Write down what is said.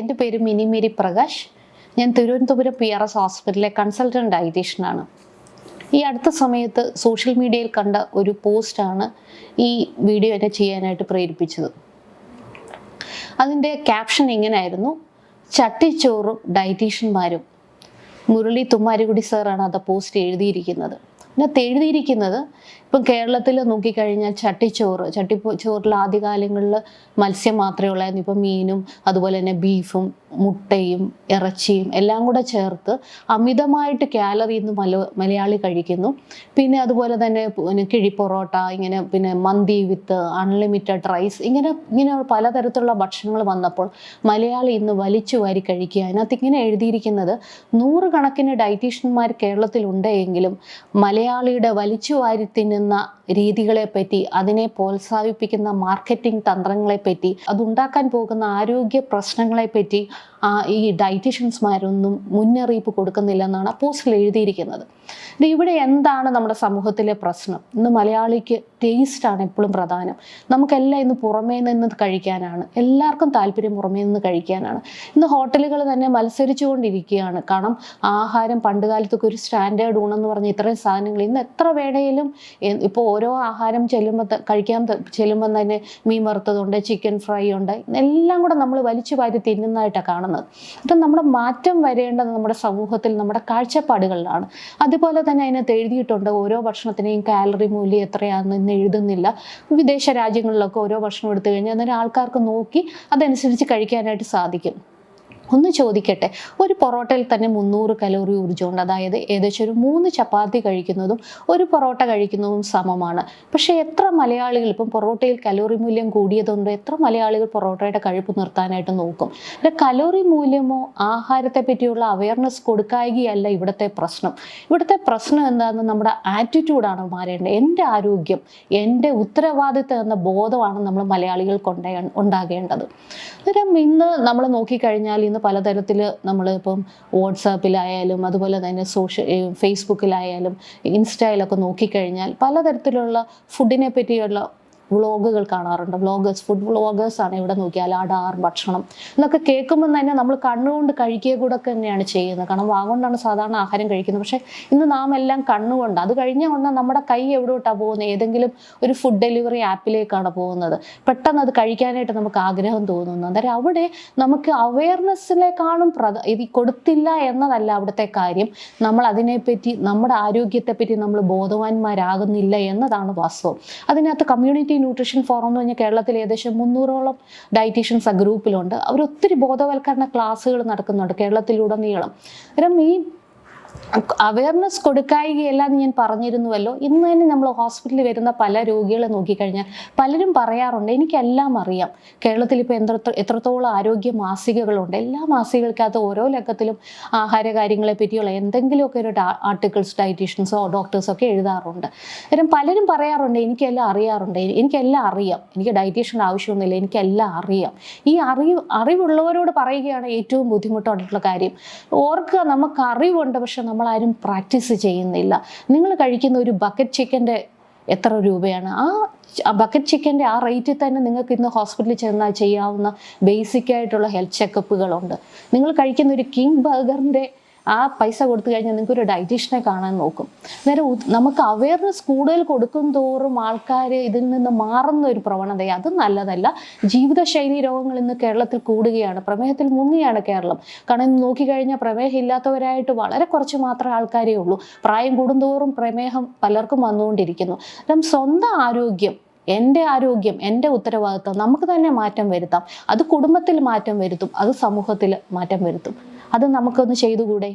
എന്റെ പേര് mini Mary Prakash. ഞാൻ തിരുവനന്തപുരം പി ആർ എസ് ഹോസ്പിറ്റലിലെ കൺസൾട്ടന്റ് ഡയറ്റീഷ്യനാണ്. ഈ അടുത്ത സമയത്ത് സോഷ്യൽ മീഡിയയിൽ കണ്ട ഒരു പോസ്റ്റാണ് ഈ വീഡിയോ എന്നെ ചെയ്യാനായിട്ട് പ്രേരിപ്പിച്ചത്. അതിന്റെ ക്യാപ്ഷൻ ഇങ്ങനെയായിരുന്നു ചട്ടിച്ചോറും ഡയറ്റീഷ്യന്മാരും മുരളി തുമ്മാരുകുടി സാറാണ് അത് പോസ്റ്റ് എഴുതിയിരിക്കുന്നത്. അതിനകത്ത് എഴുതിയിരിക്കുന്നത് ഇപ്പം കേരളത്തിൽ നോക്കിക്കഴിഞ്ഞാൽ ചട്ടിച്ചോറ് ചട്ടി ചോറിൽ ആദ്യകാലങ്ങളിൽ മത്സ്യം മാത്രമേ ഉള്ളായിരുന്നു. ഇപ്പം മീനും അതുപോലെ തന്നെ ബീഫും മുട്ടയും ഇറച്ചിയും എല്ലാം കൂടെ ചേർത്ത് അമിതമായിട്ട് കാലറി ഇന്ന് മല മലയാളി കഴിക്കുന്നു. പിന്നെ അതുപോലെ തന്നെ പിന്നെ പൊറോട്ട ഇങ്ങനെ പിന്നെ മന്തി വിത്ത് അൺലിമിറ്റഡ് റൈസ് ഇങ്ങനെ ഇങ്ങനെ പലതരത്തിലുള്ള ഭക്ഷണങ്ങൾ വന്നപ്പോൾ മലയാളി ഇന്ന് വലിച്ചു വാരി കഴിക്കുക. അതിനകത്ത് ഇങ്ങനെ എഴുതിയിരിക്കുന്നത് നൂറുകണക്കിന് ഡയറ്റീഷ്യന്മാർ കേരളത്തിലുണ്ട് എങ്കിലും മലയാളിയുടെ വലിച്ചു വാരി തിന്നുന്ന രീതികളെപ്പറ്റി അതിനെ പ്രോത്സാഹിപ്പിക്കുന്ന മാർക്കറ്റിംഗ് തന്ത്രങ്ങളെപ്പറ്റി അതുണ്ടാക്കാൻ പോകുന്ന ആരോഗ്യ പ്രശ്നങ്ങളെപ്പറ്റി ഈ ഡയറ്റീഷ്യൻസ്മാരൊന്നും മുന്നറിയിപ്പ് കൊടുക്കുന്നില്ലെന്നാണ് പോസ്റ്റിൽ എഴുതിയിരിക്കുന്നത്. ഇവിടെ എന്താണ് നമ്മുടെ സമൂഹത്തിലെ പ്രശ്നം? ഇന്ന് മലയാളിക്ക് ടേസ്റ്റാണ് എപ്പോഴും പ്രധാനം. നമുക്കെല്ലാം ഇന്ന് പുറമേ നിന്ന് കഴിക്കാനാണ്. എല്ലാവർക്കും താല്പര്യം പുറമേ നിന്ന് കഴിക്കാനാണ്. ഇന്ന് ഹോട്ടലുകൾ തന്നെ മത്സരിച്ചുകൊണ്ടിരിക്കുകയാണ്. കാരണം ആഹാരം പണ്ട് കാലത്തൊക്കെ ഒരു സ്റ്റാൻഡേർഡ് ഊണെന്ന് പറഞ്ഞ് ഇത്രയും സാധനങ്ങൾ. ഇന്ന് എത്ര വേണേലും ഇപ്പോൾ ഓരോ ആഹാരം ചെല്ലുമ്പോൾ കഴിക്കാൻ ചെല്ലുമ്പോൾ തന്നെ മീൻ വറുത്തതുണ്ട് ചിക്കൻ ഫ്രൈ ഉണ്ട്. എല്ലാം കൂടെ നമ്മൾ വലിച്ചു വാരി തിന്നുന്നതായിട്ടാണ് കാണുന്നത്. അപ്പം നമ്മുടെ മാറ്റം വരേണ്ടത് നമ്മുടെ സമൂഹത്തിൽ നമ്മുടെ കാഴ്ചപ്പാടുകളിലാണ്. അതുപോലെ തന്നെ അതിനകത്ത് എഴുതിയിട്ടുണ്ട് ഓരോ ഭക്ഷണത്തിനെയും കാലറി മൂല്യം എത്രയാണെന്ന് ഇന്ന് എഴുതുന്നില്ല. വിദേശ രാജ്യങ്ങളിലൊക്കെ ഓരോ ഭക്ഷണം എടുത്തു കഴിഞ്ഞാൽ അന്നേരം ആൾക്കാർക്ക് നോക്കി അതനുസരിച്ച് കഴിക്കാനായിട്ട് സാധിക്കും. ഒന്ന് ചോദിക്കട്ടെ. ഒരു പൊറോട്ടയിൽ തന്നെ മുന്നൂറ് കലോറി ഊർജമുണ്ട്. അതായത് ഏകദേശം ഒരു മൂന്ന് ചപ്പാത്തി കഴിക്കുന്നതും ഒരു പൊറോട്ട കഴിക്കുന്നതും സമമാണ്. പക്ഷേ എത്ര മലയാളികൾ ഇപ്പം പൊറോട്ടയിൽ കലോറി മൂല്യം കൂടിയതുകൊണ്ട് എത്ര മലയാളികൾ പൊറോട്ടയുടെ കഴിപ്പ് നിർത്താനായിട്ട് നോക്കും? പിന്നെ കലോറി മൂല്യമോ ആഹാരത്തെ പറ്റിയുള്ള അവയർനെസ് കൊടുക്കായികയല്ല ഇവിടുത്തെ പ്രശ്നം. ഇവിടുത്തെ പ്രശ്നം എന്താണെന്ന് നമ്മുടെ ആറ്റിറ്റ്യൂഡാണ് മാറേണ്ടത്. എന്റെ ആരോഗ്യം എന്റെ ഉത്തരവാദിത്തം എന്ന ബോധമാണ് നമ്മൾ മലയാളികൾക്ക് ഉണ്ടാ ഉണ്ടാകേണ്ടത്. അന്നേരം ഇന്ന് നമ്മൾ നോക്കിക്കഴിഞ്ഞാൽ ഇന്ന് പലതരത്തിൽ നമ്മൾ ഇപ്പം വാട്സാപ്പിലായാലും അതുപോലെ തന്നെ സോഷ്യൽ ഫേസ്ബുക്കിലായാലും ഇൻസ്റ്റയിലൊക്കെ നോക്കിക്കഴിഞ്ഞാൽ പലതരത്തിലുള്ള ഫുഡിനെ പറ്റിയുള്ള വ്ളോഗുകൾ കാണാറുണ്ട്. വ്ളോഗേഴ്സ് ഫുഡ് വ്ളോഗേഴ്സ് ആണ് ഇവിടെ നോക്കിയാൽ അടാർ ഭക്ഷണം. എന്നൊക്കെ കേൾക്കുമ്പോൾ തന്നെ നമ്മൾ കണ്ണുകൊണ്ട് കഴിക്കുക കൂടെ തന്നെയാണ് ചെയ്യുന്നത്. കാരണം വാഗൊണ്ടാണ് സാധാരണ ആഹാരം കഴിക്കുന്നത്. പക്ഷേ ഇന്ന് നാം എല്ലാം കണ്ണുകൊണ്ട് അത് കഴിഞ്ഞ ഉടനെ നമ്മുടെ കൈ എവിടോട്ടാണ് പോകുന്നത്? ഏതെങ്കിലും ഒരു ഫുഡ് ഡെലിവറി ആപ്പിലേക്കാണ് പോകുന്നത്. പെട്ടെന്ന് അത് കഴിക്കാനായിട്ട് നമുക്ക് ആഗ്രഹം തോന്നുന്നു. അന്നേരം അവിടെ നമുക്ക് അവയർനെസ്സിനെക്കാളും പ്രധ ഇത് കൊടുത്തില്ല എന്നതല്ല അവിടുത്തെ കാര്യം. നമ്മൾ അതിനെപ്പറ്റി നമ്മുടെ ആരോഗ്യത്തെപ്പറ്റി നമ്മൾ ബോധവാന്മാരാകുന്നില്ല എന്നതാണ് വാസ്തവം. അതിനകത്ത് കമ്മ്യൂണിറ്റി ന്യൂട്രീഷൻ ഫോറം എന്ന് പറഞ്ഞാൽ കേരളത്തിൽ ഏകദേശം മുന്നൂറോളം ഡയറ്റീഷ്യൻസ് ആ ഗ്രൂപ്പിലുണ്ട് അവർ ഒത്തിരി ബോധവൽക്കരണ ക്ലാസ്സുകൾ നടക്കുന്നുണ്ട് കേരളത്തിലുടനീളം. കാരണം ഈ അവയർനെസ് കൊടുക്കായികയല്ല എന്ന് ഞാൻ പറഞ്ഞിരുന്നുവല്ലോ. ഇന്ന് തന്നെ നമ്മൾ ഹോസ്പിറ്റലിൽ വരുന്ന പല രോഗികളെ നോക്കിക്കഴിഞ്ഞാൽ പലരും പറയാറുണ്ട് എനിക്കെല്ലാം അറിയാം. കേരളത്തിൽ ഇപ്പോൾ എത്ര എത്രത്തോളം ആരോഗ്യ മാസികകളുണ്ട്. എല്ലാ മാസികകൾക്കകത്ത് ഓരോ ലക്കത്തിലും ആഹാര കാര്യങ്ങളെ പറ്റിയുള്ള എന്തെങ്കിലുമൊക്കെ ഒരു ആർട്ടിക്കിൾസ് ഡയറ്റീഷ്യൻസോ ഡോക്ടേഴ്സോ ഒക്കെ എഴുതാറുണ്ട്. അന്നേരം പലരും പറയാറുണ്ട് എനിക്കെല്ലാം അറിയാറുണ്ട്. എനി- എനിക്കെല്ലാം അറിയാം. എനിക്ക് ഡയറ്റീഷ്യൻ ആവശ്യമൊന്നുമില്ല. എനിക്കെല്ലാം അറിയാം. ഈ അറിവ് അറിവുള്ളവരോട് പറയുകയാണ് ഏറ്റവും ബുദ്ധിമുട്ടായിട്ടുള്ള കാര്യം. ഓർക്കുക നമുക്ക് അറിവുണ്ട് പക്ഷെ നമ്മളാരും പ്രാക്ടീസ് ചെയ്യുന്നില്ല. നിങ്ങൾ കഴിക്കുന്ന ഒരു ബക്കറ്റ് ചിക്കന്റെ എത്ര രൂപയാണ്? ആ ബക്കറ്റ് ചിക്കന്റെ ആ റേറ്റിൽ തന്നെ നിങ്ങൾക്ക് ഇന്ന് ഹോസ്പിറ്റലിൽ ചെന്നാൽ ചെയ്യാവുന്ന ബേസിക് ആയിട്ടുള്ള ഹെൽത്ത് ചെക്കപ്പുകളുണ്ട്. നിങ്ങൾ കഴിക്കുന്ന ഒരു കിങ് ബർഗറിന്റെ ആ പൈസ കൊടുത്തു കഴിഞ്ഞാൽ നിങ്ങൾക്ക് ഒരു ഡയറ്റീഷ്യനെ കാണാൻ നോക്കും. നേരെ നമുക്ക് അവയർനെസ് കൂടുതൽ കൊടുക്കും തോറും ആൾക്കാർ ഇതിൽ നിന്ന് മാറുന്ന ഒരു പ്രവണത അത് നല്ലതല്ല. ജീവിതശൈലി രോഗങ്ങൾ ഇന്ന് കേരളത്തിൽ കൂടുകയാണ്. പ്രമേഹത്തിൽ മുങ്ങിയാണ് കേരളം. കാരണം നോക്കിക്കഴിഞ്ഞാൽ പ്രമേഹം ഇല്ലാത്തവരായിട്ട് വളരെ കുറച്ച് മാത്രമേ ആൾക്കാരേ ഉള്ളൂ. പ്രായം കൂടുന്തോറും പ്രമേഹം പലർക്കും വന്നുകൊണ്ടിരിക്കുന്നു. സ്വന്തം ആരോഗ്യം എന്റെ ആരോഗ്യം എന്റെ ഉത്തരവാദിത്വം നമുക്ക് തന്നെ മാറ്റം വരുത്താം. അത് കുടുംബത്തിൽ മാറ്റം വരുത്തും അത് സമൂഹത്തിൽ മാറ്റം വരുത്തും. അത് നമുക്കൊന്ന് ചെയ്തുകൂടെ?